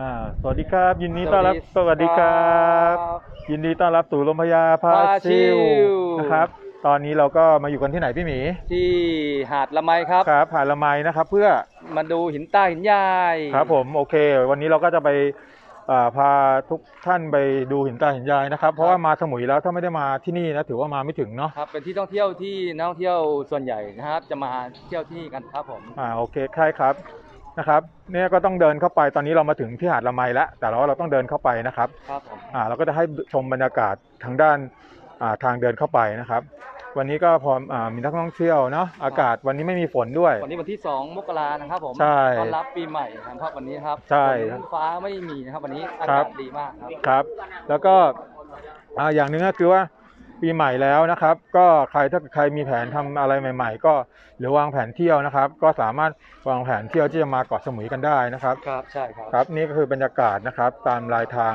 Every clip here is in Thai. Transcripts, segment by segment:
อ่าสวัสดีครับ ยินดีต้อนรับสวัสดีครับ ยินดีต้อนรับสู่ลมพยาพาพาชิชิลลนะครับ ตอนนี้เราก็มาอยู่กันที่ไหนพี่หมีที่หาดละไมครับ ครับผ่านละไมนะครับ เพื่อมาดูหินใต้หินยายครับผมโอเค วันนี้เราก็จะไปอ่าพาทุกท่านไปดูหินตาหินยายนะครับ เพราะว่ามาสมุยแล้วถ้าไม่ได้มาที่นี่นะถือว่ามาไม่ถึงเนาะครับ เป็นที่ท่องเที่ยวที่นักท่องเที่ยวส่วนใหญ่นะครับ จะมาเที่ยวที่นี่กันครับผม อ่าโอเคใช่ครับ นะครับเนี่ยก็ต้องเดินเข้าไปตอนนี้เรามาถึงที่หาดละไมแล้วแต่เราเราต้องเดินเข้าไปนะครับครับผมอ่าเราก็จะให้ชมบรรยากาศทางด้านอ่าทางเดินเข้าไปนะครับ วันนี้ก็พออ่ามีนักท่องเที่ยวเนาะอากาศวันนี้ไม่มีฝนด้วย วันนี้วันที่ 2 มกรานะครับผมใช่ต้อนรับปีใหม่นะครับวันนี้ครับใช่ฝนฟ้าไม่มีนะครับวันนี้อาครักาบ ศดีมากครับ ครับ แล้วก็อ่าอย่างหนึ่งก็คือว่า ปีใหม่แล้วนะครับ ก็ใครถ้าใครมีแผนทำอะไรใหม่ ๆ ก็หรือวางแผนเที่ยวนะครับ ก็สามารถวางแผนเที่ยวที่จะมาเกาะสมุยกันได้นะครับครับใช่ครับครับนี่ก็คือบรรยากาศนะครับ ตามรายทาง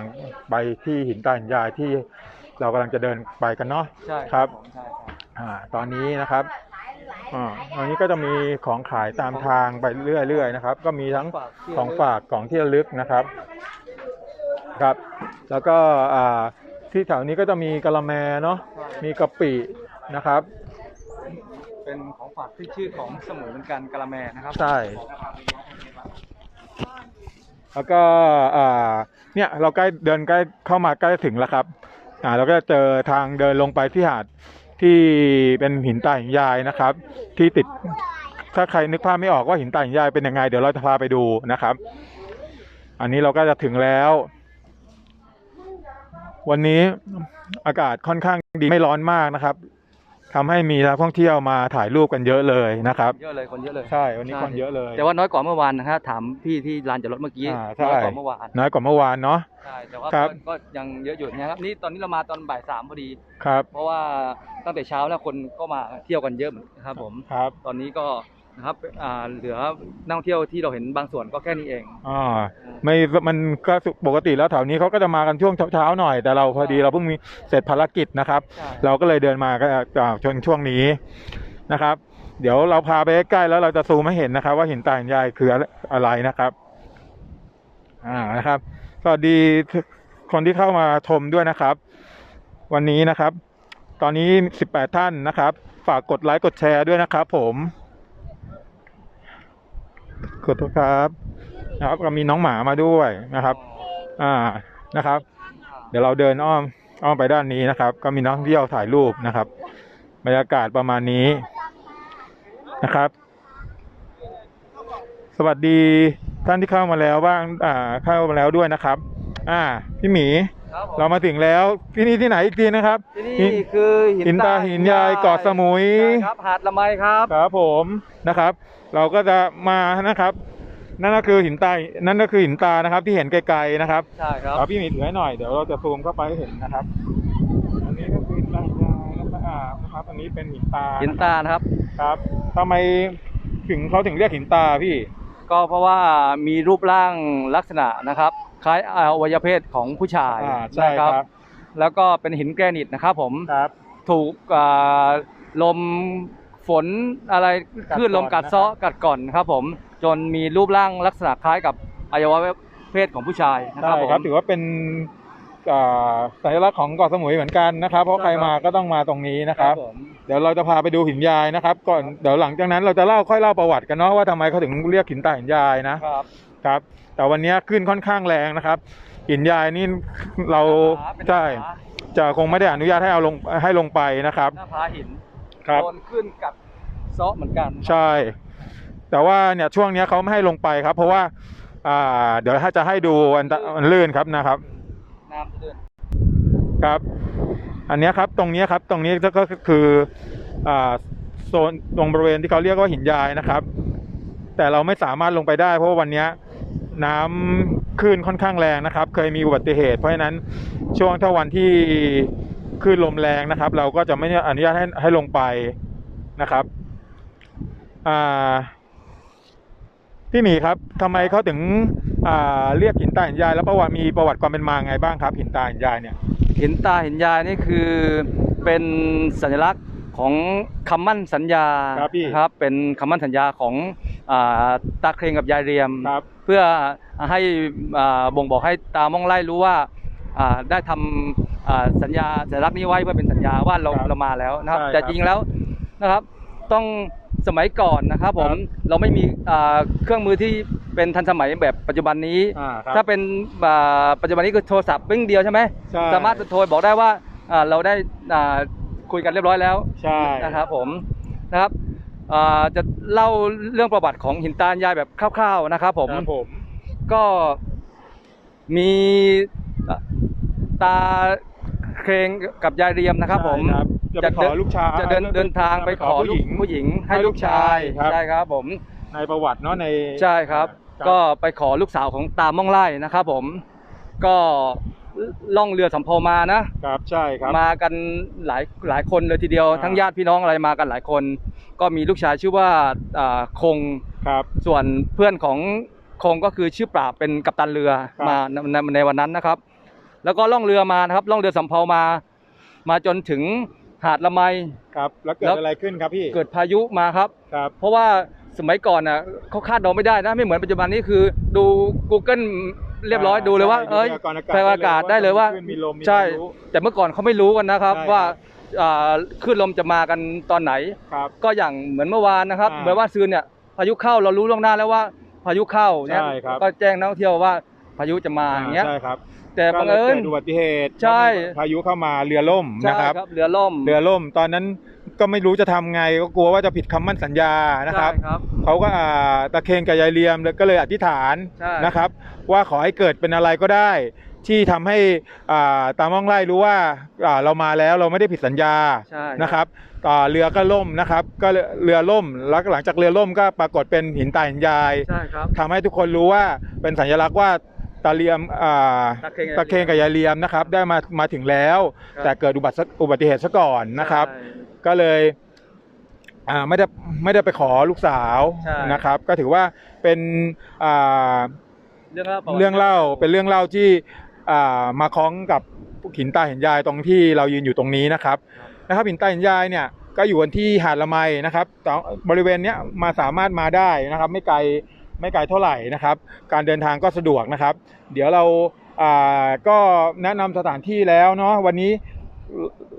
ไปที่หินตาหินยายที่เรากำลังจะเดินไปกันเนาะใช่ครับผมใช่ครับอ่าตอนนี้นะครับอ่าตอนนี้ก็จะมีของขายตามทางไปเรื่อยๆนะครับ ก็มีทั้งฝากที่ของฝากของที่ระลึกนะครับ ครับ แล้วก็อ่า ที่แถวนี้ก็จะมีกะละแมเนาะมีกะปินะครับ เป็นของฝากที่ชื่อของสมุยเหมือนกันกะละแมนะครับใช่แล้วก็อ่าเนี่ยเราใกล้เดินใกล้เข้ามาใกล้ถึงแล้วครับอ่าเราก็จะเจอทางเดินลงไปที่หาดที่เป็นหินตาหินยายนะครับ ที่ติดถ้าใครนึกภาพไม่ออกว่าหินตาหินยายเป็นยังไง เดี๋ยวเราจะพาไปดูนะครับ อันนี้เราก็จะถึงแล้ว วันนี้อากาศค่อนข้างดีไม่ร้อนมากนะครับทำให้มีนักท่องเที่ยวมาถ่ายรูปกันเยอะเลยนะครับ เยอะเลยคนเยอะเลย ใช่ วันนี้คนเยอะเลย แต่ว่าน้อยกว่าเมื่อวานนะครับถามพี่ที่ลานจอดรถเมื่อกี้อ่าใช่ น้อยกว่าเมื่อวานน้อยกว่าเมื่อวานเนาะ ใช่แต่ว่าครับ ก็ก็ยังเยอะอยู่นะครับนี่ตอนนี้เรามาตอนบ่ายสามพอดี ครับ เพราะว่าตั้งแต่เช้าแล้วคนก็มาเที่ยวกันเยอะเหมือนกันครับผม ครับ ตอนนี้ก็ นะครับอ่าเหลือนักท่องเที่ยวที่เราเห็นบางส่วนก็แค่นี้เอง อ่าไม่มันก็ปกติแล้วแถวนี้เขาก็จะมากันช่วงเช้าๆหน่อย แต่เราพอดีเราเพิ่งมีเสร็จภารกิจนะครับ ใช่ เราก็เลยเดินมาก็อ่าจนช่วงนี้นะครับ เดี๋ยวเราพาไปใกล้ๆแล้วเราจะซูมให้เห็นนะครับ ว่าหินตาหินยายคืออะไรนะครับ อ่านะครับสวัสดีคนที่เข้ามาชมด้วยนะครับ วันนี้นะครับ ตอนนี้ 18 ท่านนะครับ ฝากกดไลค์กดแชร์ด้วยนะครับ ผม ขอบคุณครับนะครับก็มีน้องหมามาด้วยนะครับ อ่านะครับ เดี๋ยวเราเดินอ้อมอ้อมไปด้านนี้นะครับ ก็มีนักท่องเที่ยวถ่ายรูปนะครับบรรยากาศประมาณนี้นะครับ สวัสดีท่านที่เข้ามาแล้วบ้างอ่าเข้ามาแล้วด้วยนะครับ อ่าพี่หมีครับผมเรามาถึงแล้วที่นี่ที่ไหนอีกทีนะครับที่นี่คือหินตาหินยายเกาะสมุย ใช่ครับหาดละไมครับ ครับผม นะครับ เราก็จะมานะครับ นั่นก็คือหินตานั่นก็คือหินตานะครับ ที่เห็นไกลๆนะครับใช่ครับเอาพี่หมีถือให้หน่อยเดี๋ยวเราจะซูมเข้าไปให้เห็นนะครับ อันนี้ก็คือหินตาหินยายนะครับอ่านะครับ อันนี้เป็นหินตาหินตานะครับครับทำไมถึงเขาถึงเรียกหินตาพี่ ก็เพราะว่ามีรูปร่างลักษณะนะครับ คล้ายอวัยวะเพศของผู้ชายอ่าใช่นะครับ แล้วก็เป็นหินแกรนิตนะครับผมครับถูกอ่าลม ฝนอะไรกัดคลื่นลมก่อนกัดนะครับเซาะกัดก่อนครับผมจนมีรูปร่างลักษณะคล้ายกับอวัยวะเพศของผู้ชายนะคใช่รับผมครับถือว่าเป็นอ่าสัญลักษณ์ของเกาะสมุยเหมือนกันนะครับ เพราะใครมาก็ต้องมาตรงนี้นะครับผมเดี๋ยวเราจะพาไปดูหินยายนะครับ ก่อนเดี๋ยวหลังจากนั้นเราจะเล่าค่อยเล่าประวัติกันเนาะว่าทำไมเขาถึงเรียกหินตาหินยายนะครับครับ แต่วันนี้ขึ้นค่อนข้างแรงนะครับ หินยายนี่เราเป็นใช่หน้าผาจะคงไม่ได้อนุญาตให้เอาลงให้ลงไปนะครับหน้าผาหิน ครับ โดนขึ้นกับเซาะเหมือนกัน ใช่ แต่ว่าเนี่ยช่วงเนี้ยเขาไม่ให้ลงไปครับ เพราะว่า อ่า เดี๋ยวถ้าจะให้ดูอันตมันลื่นครับนะครับ น้ำจะเดินครับ อันเนี้ยครับตรงเนี้ยครับตรงนี้ก็คืออ่าโซนตรงบริเวณที่เขาเรียกว่าหินยายนะครับ แต่เราไม่สามารถลงไปได้ เพราะว่าวันเนี้ยน้ำคลื่นค่อนข้างแรงนะครับ เคยมีอุบัติเหตุ เพราะฉะนั้นช่วงถ้าวันที่ คลื่นลมแรงนะครับ เราก็จะไม่อนุญาตให้ให้ลงไปนะครับอ่าพี่หมีครับทำไมเขาถึงอ่าเรียกหินตาหินยาย แล้วประวัติมีประวัติความเป็นมาไงบ้างครับหินตาหินยายเนี่ยหินตาหินยายนี่คือเป็นสัญลักษณ์ของคำมั่นสัญญาครับพี่ครับเป็นคำมั่นสัญญาของอ่าตาเครงกับยายเรียมครับเพื่อให้อ่าบ่งบอกให้ตามองไล่รู้ว่าอ่าได้ทำอ่า สัญญาสัญลักษณ์นี้ไว้เพื่อเป็นสัญญาว่าเราครับเรามาแล้วนะครับ ใช่ครับแต่จริงแล้วนะครับ ต้องสมัยก่อนนะครับ ผมเราไม่มีอ่าเครื่องมือที่เป็นทันสมัยแบบปัจจุบันนี้ อ่าครับถ้าเป็นอ่าปัจจุบันนี้คือโทรศัพท์ปิ้งเดียวใช่ไหมใช่ สามารถโทรบอกได้ว่าอ่าเราได้อ่าคุยกันเรียบร้อยแล้ว ใช่ นะครับผมนะครับอ่าจะเล่าเรื่องประวัติของหินตาลยายแบบคร่าวๆนะครับ ผมครับผมก็มีอะตา เครงกับยายเรียมนะครับ ผมใช่ครับจะไปขอลูกชายจะเดินเดินทางไปขอลูกผู้หญิงให้ลูกชายครับ ใช่ครับ ผมในประวัติเนาะในใช่ครับ ก็ไปขอลูกสาวของตาม่องไล่นะครับ ผม ก็ล่องเรือสำเภามานะ ครับใช่ครับ มากันหลายหลายคนเลยทีเดียวอ่า ทั้งญาติพี่น้องอะไรมากันหลายคน ก็มีลูกชายชื่อว่าอ่าคงครับ ส่วนเพื่อนของคงก็คือชื่อปราบเป็นกัปตันเรือครับ มาในในในวันนั้นนะครับ แล้วก็ล่องเรือมานะครับล่องเรือสำเภามา มาจนถึงหาดละไม ครับ แล้วเกิดแล้ว อะไรขึ้นครับพี่เกิดพายุมาครับ ครับ เพราะว่าสมัยก่อนน่ะเขาคาดเดาไม่ได้นะ ไม่เหมือนปัจจุบันนี้คือดู Google เรียบร้อยอ่าดูเลยว่า ใช่เอ้ยดูพยากรณ์อากาศพยากรณ์อากาศได้เลยว่า ขึ้นมีลมมีใช่ พายุ แต่เมื่อก่อนเขาไม่รู้กันนะครับ ใช่ครับ ว่าอ่าคลื่นลมจะมากันตอนไหน ครับ ก็อย่างเหมือนเมื่อวานนะครับ อ่าเหมือนว่าซืนเนี่ยพายุเข้าเรารู้ล่วงหน้าแล้วว่าพายุเข้าเนี่ยใช่ครับ ก็แจ้งนักท่องเที่ยวว่าพายุจะมาอย่างเงี้ย ใช่ครับ แต่บังก็ลยเอิญกิดอุบัติเหตุใช่ พายุเข้ามาเรือล่มใช่นะครับครับ เรือล่มเรือล่มตอนนั้นก็ไม่รู้จะทำไงก็กลัวว่าจะผิดคำมั่นสัญญานะครับ ใช่ครับ เขาก็อ่าตะเคงกับยายเลียมเลยก็เลยอธิษฐานใช่ นะครับ ว่าขอให้เกิดเป็นอะไรก็ได้ ที่ทำให้อ่าตามม่องไล่รู้ว่าอ่าเรามาแล้วเราไม่ได้ผิดสัญญาใช่นะครับอ่าเรือก็ล่มนะครับ ก็เรือล่มแล้วหลังจากเรือล่มก็ปรากฏเป็นหินตาหินยายใช่ครับ ทำให้ทุกคนรู้ว่าเป็นสัญลักษณ์ว่า ตาเลียมอ่าตะเคงตะเคงกับยายเลียมนะครับ ได้มามาถึงแล้ว ครับ แต่เกิดอุบัติอุบัติเหตุซะก่อนนะครับ ใช่ ก็เลยอ่าไม่ได้ไม่ได้ไปขอลูกสาวใช่ นะครับ ก็ถือว่าเป็นอ่า เรื่องเล่าประวัติ เรื่องเล่าเป็นเรื่องเล่าที่อ่ามาคล้องกับหินตาหินยายตรงที่เรายืนอยู่ตรงนี้นะครับนะครับหินตาหินยายเนี่ยก็อยู่กันที่หาดละไมนะครับแต่บริเวณเนี้ยมาสามารถมาได้นะครับ ไม่ไกล ไม่ไกลเท่าไหร่นะครับ การเดินทางก็สะดวกนะครับ เดี๋ยวเราอ่าก็แนะนำสถานที่แล้วเนาะวันนี้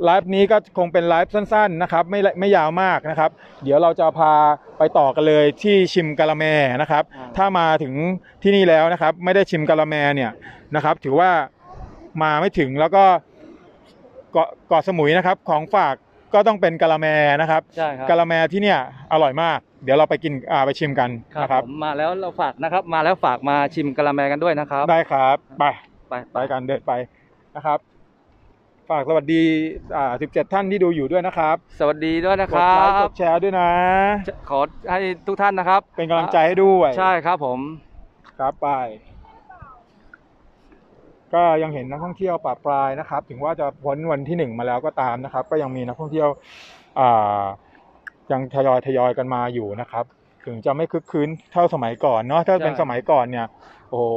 ไลฟ์นี้ก็คงเป็นไลฟ์สั้นๆนะครับไม่ไม่ยาวมากนะครับ เดี๋ยวเราจะพาไปต่อกันเลยที่ชิมกะละแมนะครับอ่าถ้ามาถึงที่นี่แล้วนะครับ ไม่ได้ชิมกะละแมเนี่ยนะครับ ถือว่ามาไม่ถึงแล้วก็เกาะเกาะสมุยนะครับ ของฝากก็ต้องเป็นกะละแมนะครับใช่ครับกะละแมที่เนี่ยอร่อยมาก เดี๋ยวเราไปกินอ่าไปชิมกันครับนะครับผมมาแล้วเราฝากนะครับ มาแล้วฝากมาชิมกะละแมกันด้วยนะครับ ได้ครับไปไปไปกันเดินไปนะครับ ฝากสวัสดีอ่า17 ท่านที่ดูอยู่ด้วยนะครับ สวัสดีด้วยนะกคดรัไลค์กบดแชร์ด้วยนะ ขอให้ทุกท่านนะครับเป็นกำลังใจให้ด้วยใช่ครับผมครับไป ก็ยังเห็นนักท่องเที่ยวปะปลายนะครับ ถึงว่าจะพ้นวันที่หนึ่งมาแล้วก็ตามนะครับ ก็ยังมีนักท่องเที่ยวอ่า ยังทยอยทยอยกันมาอยู่นะครับ ถึงจะไม่คึกคืนเท่าสมัยก่อนเนาะถ้าเป็นใช่สมัยก่อนเนี่ย โอ้โห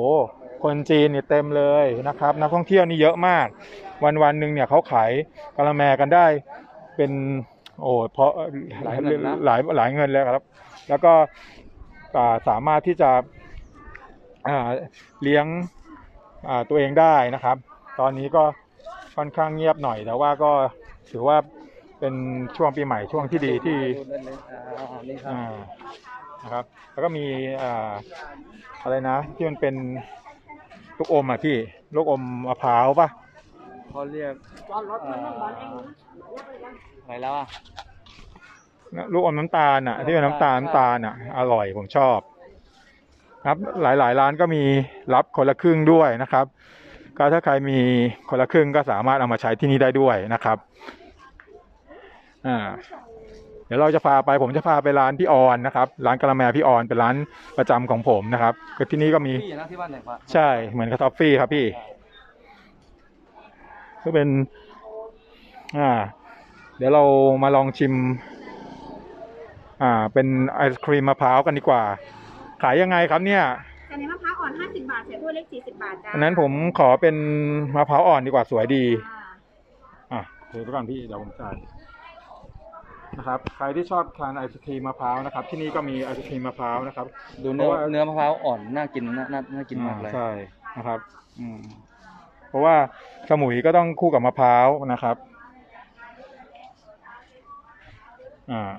คนจีนเนี่ยเต็มเลยนะครับ นักท่องเที่ยวนี่เยอะมาก วันวันๆหนึ่งเนี่ยเขาขายกะละแมกันได้เป็นโอ้เพราะหลายเงินนะหลายหลายเงินเลยครับ แล้วก็อ่าสามารถที่จะอ่าเลี้ยงอ่าตัวเองได้นะครับ ตอนนี้ก็ค่อนข้างเงียบหน่อยแต่ว่าก็ถือว่า เป็นช่วงปีใหม่ช่วงที่ดีที่อ่านี่ครับอ่านะครับ แล้วก็มีอ่าอะไรนะ ที่มันเป็นลูกอมอะพี่ลูกอมมะพร้าวปะเขาเรียกเอ่ออะไรแล้วอะลูกอมน้ำตาลอะ ที่เป็นน้ำตาลน้ำตาลอะ อร่อยผมชอบ ครับหลายๆร้านก็มีรับคนละครึ่งด้วยนะครับ ก็ถ้าใครมีคนละครึ่งก็สามารถเอามาใช้ที่นี่ได้ด้วยนะครับ อ่า เดี๋ยวเราจะพาไปผมจะพาไปร้านพี่ออนนะครับ ร้านกะละแมพี่ออนเป็นร้านประจำของผมนะครับก็ที่นี่ก็มีพี่นะที่บ้านไหนปะใช่เหมือนกับทอฟฟี่ครับพี่ ก็เป็น อ่า เดี๋ยวเรามาลองชิม อ่า เป็นไอศครีมมะพร้าวกันดีกว่า ขายยังไงครับเนี่ยอันนี้มะพร้าวอ่อน50บาทเศษถ้วยเล็ก40บาทจ้าอันนั้นผมขอเป็นมะพร้าวอ่อนดีกว่าสวยดี อ่าอะเดี๋ยวก่อนพี่เดี๋ยวผมจ่าย นะครับใครที่ชอบทานไอศครีมมะพร้าวนะครับ ที่นี่ก็มีไอศครีมมะพร้าวนะครับดูเนื้อพราะว่าเนื้อมะพร้าวอ่อนน่ากินน่าน่าน่ากินมากเลย อ่ใช่นะครับอืมเพราะว่าสมุยก็ต้องคู่กับมะพร้าวนะครับอ่า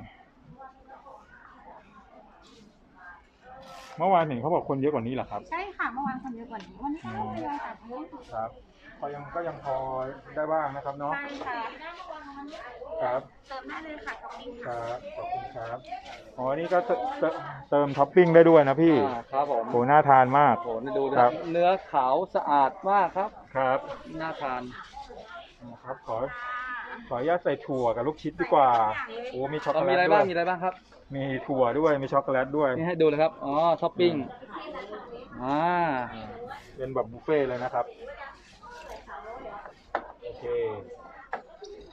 เมื่อวานเห็นเขาบอกคนเยอะกว่านี้เหรอครับ ใช่ค่ะเมื่อวานคนเยอะกว่านี้วันนี้ก็ทยอยตัดเยอะครับ ก็ยังก็ยังพอได้บ้างนะครับเนาะใช่ค่ะครับเติมได้เลยค่ะกับปิ้งคค่ะรับขอบคุณครับอ๋อนี่ก็เติเติเติมท็อปปิ้งได้ด้วยนะพี่อ่าครับผมโหน่าทานมากโอ้โหนี่ดูนะครับ เนื้อขาวสะอาดมากครับ ครับน่าทาน นะครับขอขออนุญาตใส่ถั่วกับลูกชิดดีกว่าโอ้มีช็อกโกเราแลมีตอะไรด้บ้าวงยมีอะไรบ้างครับ มีถั่วด้วยมีช็อกโกแลตด้วย นี่ให้ดูเลยครับ อ๋อ ท็อปปิ้ง อ่า เป็นแบบบุฟเฟ่ต์เลยนะครับโอ เค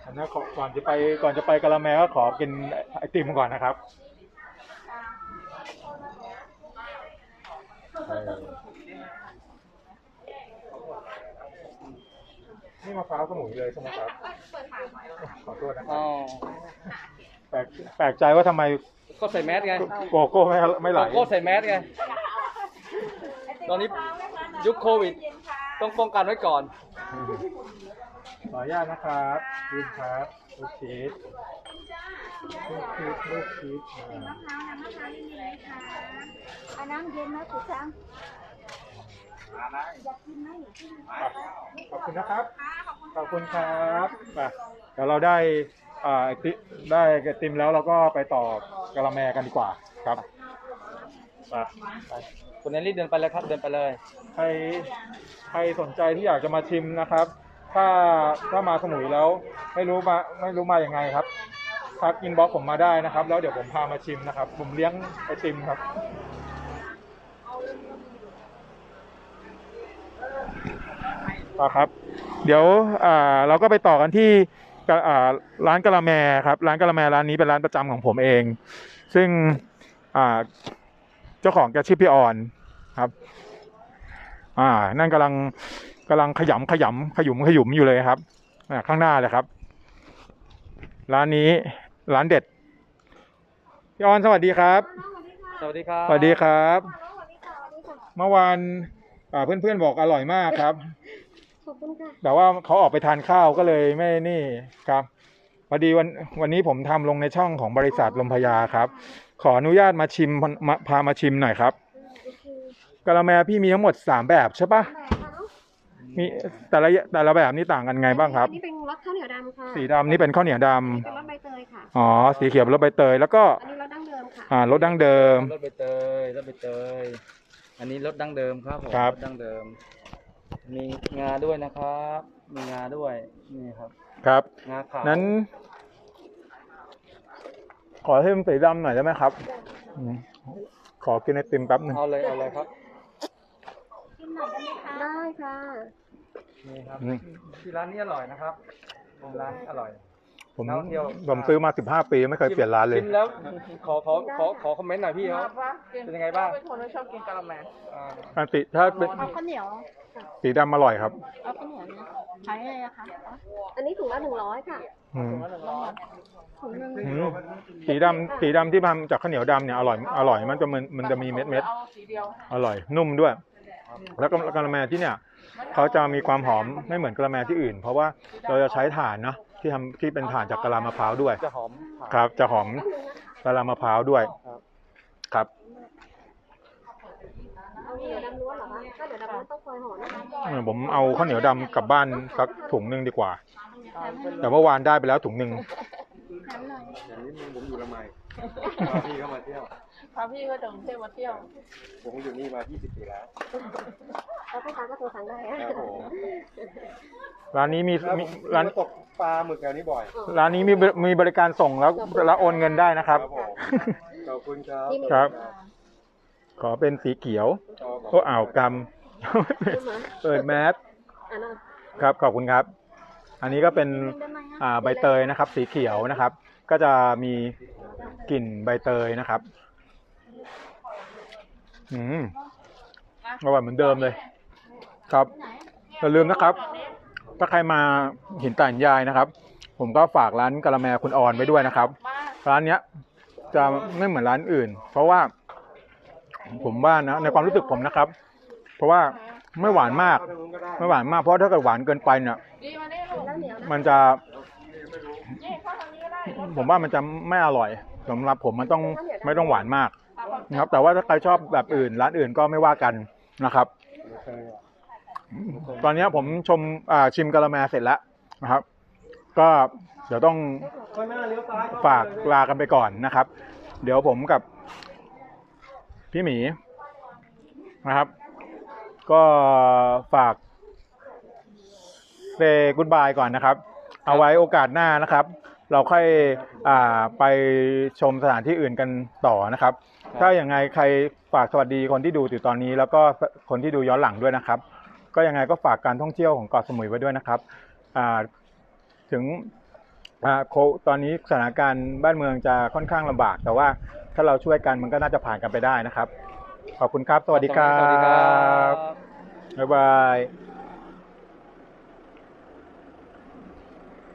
อันนั้นขอก่อนจะไปก่อนจะไปกะละแมก็ขอกินไอติมก่อนนะครับเออนี่มะพร้าวสมุนเลยใช่ไหมครับขอโทษนะครัอ๋บอแปลกแปลกใจว่าทำไมก็ใส่แมสไงโกโก้ไม่ไม่ไหลโกโก้ใส่แมสไงตอนนี้ยุคโควิด ต้องป้องกันไว้ก่อน ขออนุญาตนะครับยืนครับลูกชีสลูกชีสลูกชีสอ่ามะพร้าวน้ำมะพร้าวเย็นๆเลยค่ะอันน้ำเย็นนะสุชังขอบคุณนะครับค่ะขอบคุณขอบคุณครับไปเดี๋ยวเราได้อ่าไอติได้ไอติมแล้วเราก็ไปต่อกะละแมกันดีกว่าครับไปไปคุณเนลลี่เดินไปเลยครับ เดินไปเลย ใครใครสนใจที่อยากจะมาชิมนะครับ ถ้าถ้ามาสมุยแล้วไม่รู้มาไม่รู้มาอย่างไงครับทักอินบ็อกผมมาได้นะครับ แล้วเดี๋ยวผมพามาชิมนะครับ ผมเลี้ยงไอติมครับต่อครับ เดี๋ยวอ่าเราก็ไปต่อกันที่ร้านกะละแมครับร้านกะละแมร้านนี้เป็นร้านประจำของผมเอง ซึ่งเจ้าของแกชื่อพี่ออนครับ อ่า นั่นกำลัง กำลังขยำขยำขยุมขยุมอยู่เลยครับอ่าข้างหน้าเลยครับ ร้านนี้ร้านเด็ดพี่ออนสวัสดีครับ สวัสดีครับ สวัสดีครับ เมื่อวานอ่าเพื่อนๆบอกอร่อยมากครับขอบคุณค่ะแต่ว่าเขาออกไปทานข้าวก็เลยไม่นี่ครับพอดีวันวันนี้ผมทำลงในช่องของบริษัทลมพยาครับ ขออนุญาตมาชิมมาพามาชิมหน่อยครับกะละแมพี่มีทั้งหมดสามแบบใช่ปะ มีแต่ละแต่ละแบบนี่ต่างกันไงบ้างครับ อันนี้เป็นรสข้าวเหนียวดำค่ะสีดำนี่เป็นข้าวเหนียวดเป็นรสใบเตยค่ะำอ๋อสีเขียวเป็นรสใบเตยแล้วก็อันนี้รสดั้งเดิมค่ะ อ่ารสดั้งเดิม รถใบเตยรถใบเตย อันนี้รถดั้งเดิมครับผมครับรถดั้งเดิม มีงาด้วยนะครับ มีงาด้วยนี่ครับ ครับ งาขาวนั้น ขอเพิ่มสีดำหน่อยได้ไหมครับอืมขอกินไอติมแป๊บหนึงเอาเลยเอาเลยครับได้ค่ะ นี่ครับอืม ที่ร้านนี้อร่อยนะครับร้านอร่อย ผมนักท่องเที่ยว ผมซื้อมาสิบห้าปีไม่เคยเปลี่ยนร้านเลย ชิมแล้วขอขอขอขอคอมเมนต์หน่อยพี่ครับเป็นยังไงบ้าง เป็นคนไม่ชอบกินกะละแมอ่าปกติถ้าเป็นเอาข้าวเหนียว สีดำอร่อยครับ เอาข้าวเหนียวนะขายอะไรอะคะอันนี้ถุงละหนึ่งร้อยค่ะ อืมถุงหนึ่งอืมสีดำสีดำที่ทำจากข้าวเหนียวดำเนี่ยอร่อยอร่อยมันจะมันมันจะมีเม็ดเม็ดเอาสีเดียว ๆอร่อย นุ่มด้วย แล้วก็กะละแมที่เนี่ย เขาจะมีความหอมไม่เหมือนกะละแมที่อื่น เพราะว่าเราจะใช้ถ่านเนาะที่ทำที่เป็นถ่านจากกะลามะพร้าวด้วยจะหอมครับ จะหอมกะลามะพร้าวด้วยครับเอาเหนียวดำล้วนเหรอคะถ้าเหนียวดำล้วนต้องคอยห่อนะคะเออผมเอาข้าวเหนียวดำกลับบ้านสักถุงหนึ่งดีกว่า แต่เมื่อวานได้ไปแล้วถุงหนึ่งอย่างนี้ผมอยู่ละไมพี่เข้ามาเที่ยว พาพี่ก็จะกรุงเทพมาเที่ยว ผมอยู่นี่มา 20 ปีแล้ว แล้วไปทานก็โทรสั่งได้อะครับผมร้านนี้มีมีร้านตกปลาหมึกแถวนี้บ่อย ร้านนี้มีบริมีบริการส่งแล้วแล้วโอนเงินได้นะครับ ครับผม ขอบคุณครับครับ ขอเป็นสีเขียว โอ้อ่าวกำเปิดแมสอันนั้นครับ ขอบคุณครับ อันนี้ก็เป็นอ่าใบเตยนะครับ สีเขียวนะครับ ก็จะมีกลิ่นใบเตยนะครับ อืมอร่อยเหมือนเดิมเลย ครับอย่าลืมนะครับ ถ้าใครมาหินต่านยายนะครับ ผมก็ฝากร้านกะละแมคุณออนไว้ด้วยนะครับ ร้านเนี้ย จะไม่เหมือนร้านอื่น เพราะว่า ผมว่านะในความรู้สึกผมนะครับ เพราะว่าไม่หวานมาก ไม่หวานมากเพราะถ้าเกิดหวานเกินไปเนี่ยมันจะ ผมว่ามันจะไม่อร่อยสำหรับผมมันต้องไม่ต้องหวานมาก นะครับ แต่ว่าถ้าใครชอบแบบอื่น ร้านอื่นก็ไม่ว่ากันนะครับ ตอนนี้ผมชมอ่าชิมกะละแมเสร็จแล้วนะครับ ก็เดี๋ยวต้องฝากลากันไปก่อนนะครับ เดี๋ยวผมกับพี่หมีนะครับ ก็ฝากเซกุดบายก่อนนะครับ เอาไว้โอกาสหน้านะครับ เราค่อยอ่าไปชมสถานที่อื่นกันต่อนะครับ ถ้าอย่างไงใครฝากสวัสดีคนที่ดูอยู่ตอนนี้ แล้วก็คนที่ดูย้อนหลังด้วยนะครับ ก็ยังไงก็ฝากการท่องเที่ยวของเกาะสมุยไว้ด้วยนะครับอ่าถึงอ่าโคตอนนี้สถานการณ์บ้านเมืองจะค่อนข้างลำบาก แต่ว่าถ้าเราช่วยกันมันก็น่าจะผ่านกันไปได้นะครับ ขอบคุณครับ สวัสดีครัสวัสดีครับบบ๊ายบาย